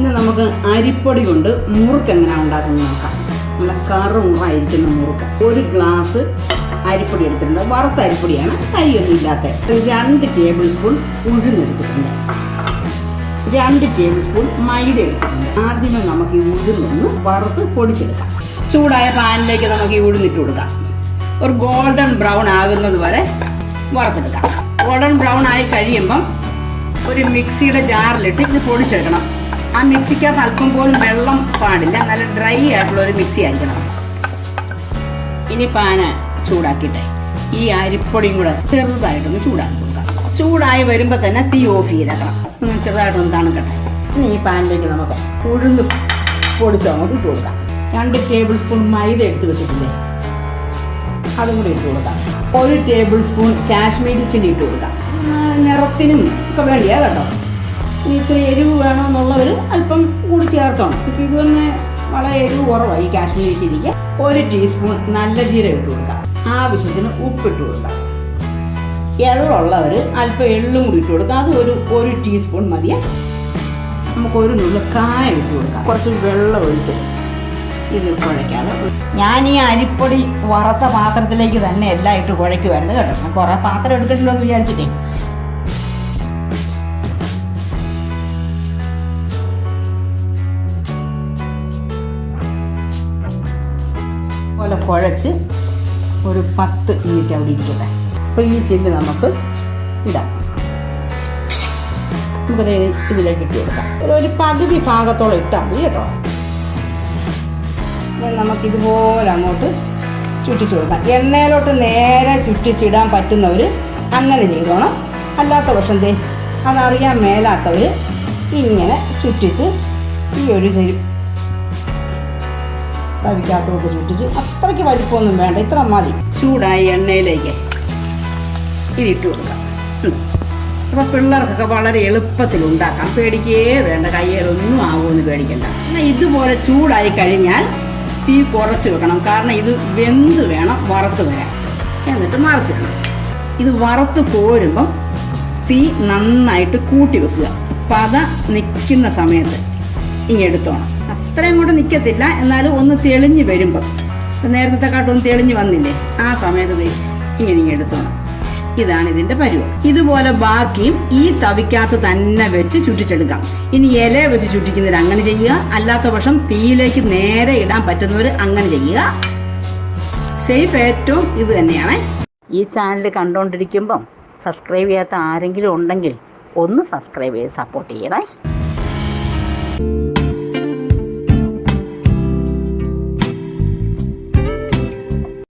നമുക്ക് അരിപ്പൊടി കൊണ്ട് മുറുക്ക് എങ്ങനെ ഉണ്ടാക്കുന്നത് നോക്കാം. നല്ല കറുമുറായിരിക്കുന്ന മുറുക്ക്. ഒരു ഗ്ലാസ് അരിപ്പൊടി എടുത്തിട്ടുണ്ട്. വറുത്ത അരിപ്പൊടിയാണ്. അരിയൊന്നും ഇല്ലാത്ത. രണ്ട് ടേബിൾ സ്പൂൺ ഉഴുന്നെടുത്തിട്ടുണ്ട് രണ്ട് ടേബിൾ സ്പൂൺ മൈദ എടുത്തിട്ടുണ്ട്. ആദ്യമേ നമുക്ക് ഈ ഉഴുന്നൊന്ന് വറുത്ത് പൊടിച്ചെടുക്കാം. ചൂടായ പാനിലേക്ക് നമുക്ക് ഈ ഉഴുന്നിട്ട് കൊടുക്കാം. ഒരു ഗോൾഡൻ ബ്രൗൺ ആകുന്നത് വരെ വറുത്തെടുക്കാം. ഗോൾഡൻ ബ്രൗൺ ആയി കഴിയുമ്പം ഒരു മിക്സിയുടെ ജാറിലിട്ട് ഇത് പൊടിച്ചെടുക്കണം. ആ മിക്സിക്കകത്ത് അല്പം പോലും വെള്ളം പാടില്ല. നല്ല ഡ്രൈ ആയിട്ടുള്ള ഒരു മിക്സി ആയിരിക്കണം. ഇനി പാന ചൂടാക്കിയിട്ട് ഈ അരിപ്പൊടിയും കൂടെ ചെറുതായിട്ടൊന്ന് ചൂടാക്കി കൊടുക്കാം. ചൂടായി വരുമ്പോൾ തന്നെ തീ ഓഫ് ചെയ്തേക്കണം ചെറുതായിട്ടൊന്ന് തണുക്കട്ടെ. ഇനി ഈ പാനിലേക്ക് നമുക്ക് ഉഴുന്ന് പൊടിച്ച് അങ്ങോട്ട് ഇട്ട് കൊടുക്കാം. രണ്ട് ടേബിൾ സ്പൂൺ മൈദ എടുത്ത് വെച്ചിട്ടില്ലേ? അതും കൂടി ഇട്ട് കൊടുക്കാം. ഒരു ടേബിൾ സ്പൂൺ കാശ്മീരി ചില്ലി ഇട്ട് കൊടുക്കാം. നിറത്തിനും ഒക്കെ വേണ്ടിയാ കേട്ടോ. ഇച്ചിരി എരിവ് വേണമെന്നുള്ളവർ അല്പം കൂടി ചേർത്തോണം. ഇപ്പം ഇത് തന്നെ വളരെ എരിവ് കുറവാണ് ഈ കാശ്മീരി ചില്ലിക്ക്. ഒരു ടീസ്പൂൺ നല്ല ജീരകം ഇട്ട് കൊടുക്കാം. ആവശ്യത്തിന് ഉപ്പിട്ട് കൊടുക്കാം. എള്ളുള്ളവർ അല്പം എള്ളും കൂടി ഇട്ട് കൊടുക്കാം. അത് ഒരു ഒരു ടീസ്പൂൺ മതിയെ നമുക്ക് ഒരു നുള്ളു കായം ഇട്ട് കൊടുക്കാം. കുറച്ച് വെള്ളം ഒഴിച്ച് ഇത് കുഴയ്ക്കാതെ ഞാൻ ഈ അരിപ്പൊടി വറുത്ത പാത്രത്തിലേക്ക് തന്നെ എല്ലാം ഇട്ട് കുഴയ്ക്കുമായിരുന്നു കേട്ടോ. ഞാൻ കുറേ പാത്രം എടുക്കണ്ടല്ലോ എന്ന് വിചാരിച്ചിട്ടേ. പോലെ കുഴച്ച് ഒരു പത്ത് മിനിറ്റ് അവിടെ ഇരിക്കട്ടെ. അപ്പോൾ ഈ ചില്ല് നമുക്ക് ഇടാം. നമുക്കത് ഇതിലേക്ക് ഇട്ട് കൊടുക്കാം. ഒരു ഒരു പകുതി ഭാഗത്തോളം ഇട്ടാൽ മതി കേട്ടോ. നമുക്കിതുപോലെ നമുക്ക് അങ്ങോട്ട് ചുറ്റിച്ചു കൊടുക്കാം. എണ്ണയിലോട്ട് നേരെ ചുറ്റിച്ചിടാൻ പറ്റുന്നവർ അങ്ങനെ ചെയ്തോണം. അല്ലാത്ത പക്ഷം അതറിയാൻ മേലാത്തവർ ഇങ്ങനെ ചുറ്റിച്ച് ഈ ഒരു തവിക്കകത്തോട്ട് ചുട്ടിച്ച് അത്രയ്ക്ക് വലിപ്പമൊന്നും വേണ്ട. ഇത്ര മതി. ചൂടായി എണ്ണയിലേക്ക് ഇതിട്ട് കൊടുക്കാം. അപ്പോൾ പിള്ളേർക്കൊക്കെ വളരെ എളുപ്പത്തിൽ ഉണ്ടാക്കാം. പേടിക്കേ വേണ്ട. കയ്യേലൊന്നും ആകുമെന്ന് പേടിക്കണ്ട. എന്നാൽ ഇതുപോലെ ചൂടായി കഴിഞ്ഞാൽ തീ കുറച്ച് വെക്കണം. കാരണം ഇത് വെന്ത് വേണം വറുത്ത് വരാൻ. എന്നിട്ട് മറച്ചിടണം. ഇത് വറുത്ത് കോരുമ്പം തീ നന്നായിട്ട് കൂട്ടി വെക്കുക. പത നിൽക്കുന്ന സമയത്ത് ഇങ്ങെടുത്തോണം അത്രയും കൊണ്ട് നിൽക്കത്തില്ല എന്നാലും ഒന്ന് തെളിഞ്ഞു വരുമ്പം. നേരത്തെ കാട്ടൊന്ന് തെളിഞ്ഞു വന്നില്ലേ? ആ സമയത്ത് ഇങ്ങനെ ഇങ്ങനെ എടുത്തോണം. ഇതാണ് ഇതിന്റെ പരുവം. ഇതുപോലെ ബാക്കിയും ഈ തവിക്കകത്ത് തന്നെ വെച്ച് ചുറ്റിച്ചെടുക്കാം. ഇനി ഇല വെച്ച് ചുറ്റിക്കുന്നവർ അങ്ങനെ ചെയ്യുക. അല്ലാത്ത പക്ഷം തീയിലേക്ക് നേരെ ഇടാൻ പറ്റുന്നവർ അങ്ങനെ ചെയ്യുക. സേഫ് ഏറ്റവും ഇത് തന്നെയാണ്. ഈ ചാനൽ കണ്ടുകൊണ്ടിരിക്കുമ്പം സബ്സ്ക്രൈബ് ചെയ്യാത്ത ആരെങ്കിലും ഉണ്ടെങ്കിൽ ഒന്ന് സബ്സ്ക്രൈബ് ചെയ്ത് സപ്പോർട്ട് ചെയ്യണേ.